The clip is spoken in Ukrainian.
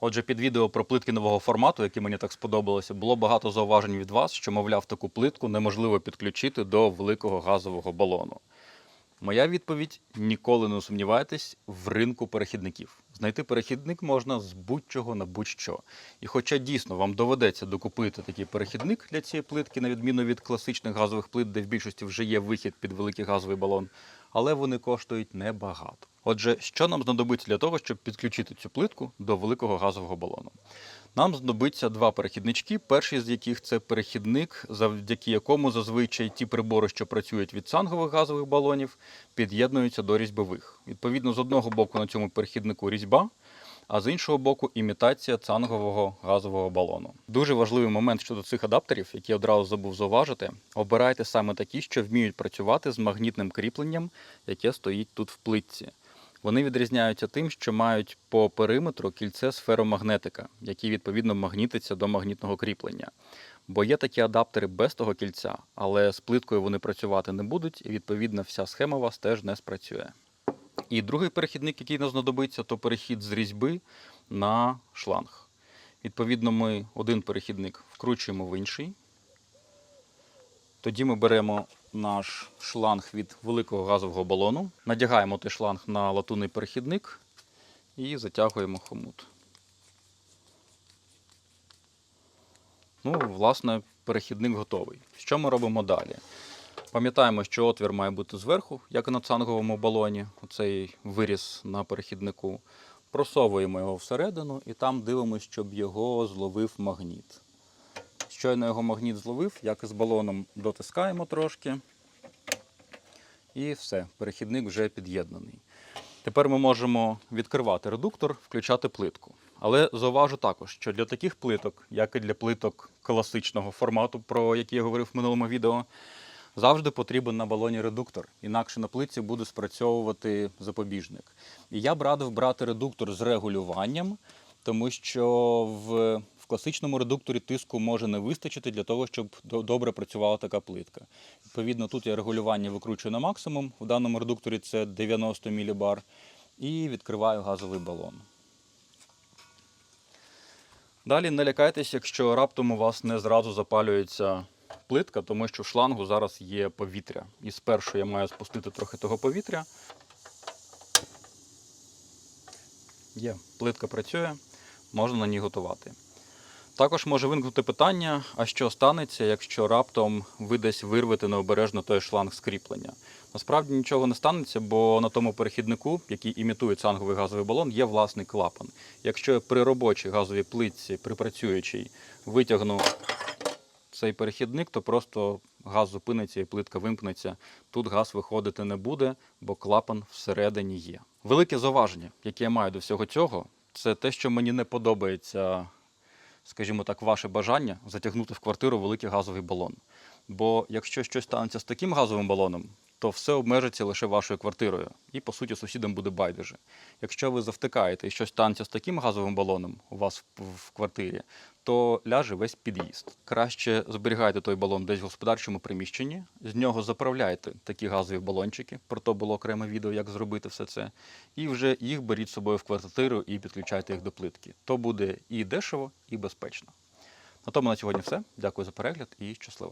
Отже, під відео про плитки нового формату, яке мені так сподобалося, було багато зауважень від вас, що, мовляв, таку плитку неможливо підключити до великого газового балону. Моя відповідь: ніколи не сумнівайтесь в ринку перехідників. Знайти перехідник можна з будь-чого на будь-що. І хоча дійсно вам доведеться докупити такий перехідник для цієї плитки, на відміну від класичних газових плит, де в більшості вже є вихід під великий газовий балон, але вони коштують небагато. Отже, що нам знадобиться для того, щоб підключити цю плитку до великого газового балону? Нам знадобиться два перехіднички. Перший з яких це перехідник, завдяки якому зазвичай ті прибори, що працюють від цангових газових балонів, під'єднуються до різьбових. Відповідно, з одного боку на цьому перехіднику різьба, а з іншого боку імітація цангового газового балону. Дуже важливий момент щодо цих адаптерів, які я одразу забув зауважити. Обирайте саме такі, що вміють працювати з магнітним кріпленням, яке стоїть тут в плитці. Вони відрізняються тим, що мають по периметру кільце сферомагнетика, який відповідно магнітиться до магнітного кріплення. Бо є такі адаптери без того кільця, але з плиткою вони працювати не будуть, і відповідно вся схема у вас теж не спрацює. І другий перехідник, який нам знадобиться, то перехід з різьби на шланг. Відповідно, ми один перехідник вкручуємо в інший. Тоді ми беремо наш шланг від великого газового балону, надягаємо той шланг на латунний перехідник і затягуємо хомут. Ну, власне, перехідник готовий. Що ми робимо далі? Пам'ятаємо, що отвір має бути зверху, як і на цанговому балоні, оцей виріз на перехіднику. Просовуємо його всередину і там дивимося, щоб його зловив магніт. Щойно його магніт зловив, як і з балоном дотискаємо трошки. І все, перехідник вже під'єднаний. Тепер ми можемо відкривати редуктор, включати плитку. Але зауважу також, що для таких плиток, як і для плиток класичного формату, про який я говорив в минулому відео, завжди потрібен на балоні редуктор, інакше на плитці буде спрацьовувати запобіжник. І я б радив брати редуктор з регулюванням, тому що в, в класичному редукторі тиску може не вистачити для того, щоб добре працювала така плитка. Відповідно, тут я регулювання викручую на максимум. В даному редукторі це 90 мілібар. І відкриваю газовий балон. Далі не лякайтесь, якщо раптом у вас не зразу запалюється плитка, тому що в шлангу зараз є повітря. І спершу я маю спустити трохи того повітря. Є, плитка працює, можна на ній готувати. Також може виникнути питання, а що станеться, якщо раптом ви десь вирвете необережно той шланг скріплення. Насправді нічого не станеться, бо на тому перехіднику, який імітує цанговий газовий балон, є власний клапан. Якщо я при робочій газовій плитці, при працюючій, витягну цей перехідник, то просто газ зупиниться і плитка вимкнеться. Тут газ виходити не буде, бо клапан всередині є. Велике зауваження, яке я маю до всього цього, це те, що мені не подобається, скажімо так, ваше бажання затягнути в квартиру великий газовий балон. Бо якщо щось станеться з таким газовим балоном, то все обмежиться лише вашою квартирою, і по суті сусідам буде байдуже. Якщо ви завтикаєте і щось станеться з таким газовим балоном у вас в, квартирі, то ляже весь під'їзд. Краще зберігайте той балон десь в господарчому приміщенні, з нього заправляйте такі газові балончики. Про то було окреме відео, як зробити все це. І вже їх беріть з собою в квартиру і підключайте їх до плитки. То буде і дешево, і безпечно. На тому на сьогодні все. Дякую за перегляд і щасливо.